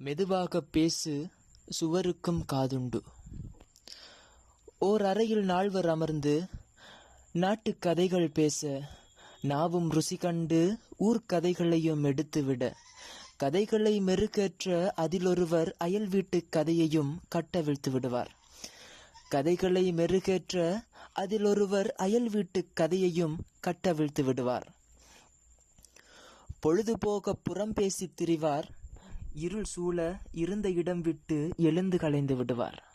மெதுவாக பேசு சுவருக்கும் காதுண்டு. ஓர் அறையில் நால்வர் அமர்ந்து நாட்டுக் கதைகள் பேச நாவும் ருசி கண்டு ஊர்க்கதைகளையும் எடுத்துவிட. கதைகளை மெருகேற்ற அதிலொருவர் அயல் வீட்டுக் கதையையும் கட்டவிழ்த்து விடுவார் கதைகளை மெருகேற்ற அதிலொருவர் அயல் வீட்டுக் கதையையும் கட்டவிழ்த்து விடுவார் பொழுதுபோக புறம் பேசித் திரிவார் இருள் சூழ இருந்த இடம் விட்டு எழுந்து கலைந்து விடுவார்.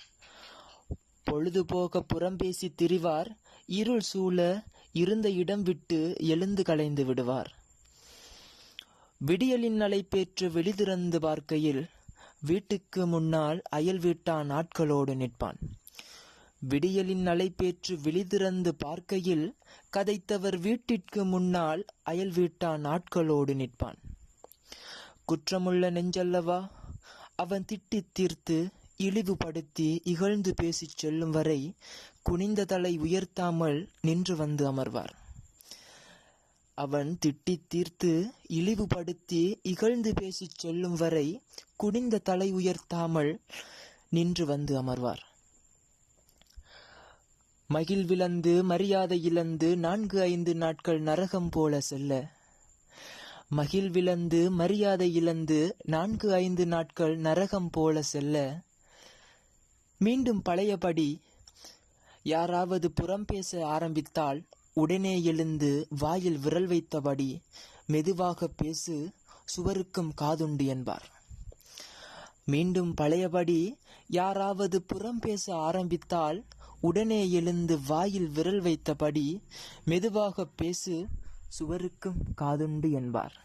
பொழுதுபோக புறம்பேசி திரிவார். இருள் சூழ இருந்த இடம் விட்டு எழுந்து கலைந்து விடுவார். விடியலின் அலைப்பேற்று வெளிதிறந்து பார்க்கையில் வீட்டுக்கு முன்னால் அயல் வீட்டான் ஆட்களோடு நிற்பான். விடியலின் அலைப்பேற்று விழிதிறந்து பார்க்கையில் கதைத்தவர் வீட்டிற்கு முன்னால் அயல் வீட்டான் ஆட்களோடு நிற்பான். குற்றமுள்ள நெஞ்சல்லவா? அவன் திட்டித் தீர்த்து இழிவுபடுத்தி இகழ்ந்து பேசிச் செல்லும் வரை குனிந்த தலை உயர்த்தாமல் நின்று வந்து அமர்வார். அவன் திட்டித் தீர்த்து இழிவுபடுத்தி இகழ்ந்து பேசிச் செல்லும் வரை குனிந்த தலை உயர்த்தாமல் நின்று வந்து அமர்வார். மகிழ்விழந்து மரியாதை இழந்து நான்கு ஐந்து நாட்கள் நரகம் போல செல்ல மகிழ்விழந்து மரியாதை இழந்து நான்கு ஐந்து நாட்கள் நரகம் போல செல்ல. மீண்டும் பழையபடி யாராவது புறம் பேச ஆரம்பித்தால் உடனே எழுந்து வாயில் விரல் வைத்தபடி மெதுவாக பேசு சுவருக்கும் காதுண்டு என்பார். மீண்டும் பழையபடி யாராவது புறம் பேச ஆரம்பித்தால் உடனே எழுந்து வாயில் விரல் வைத்தபடி மெதுவாக பேசு சுவருக்கும் காதுண்டு என்பார்.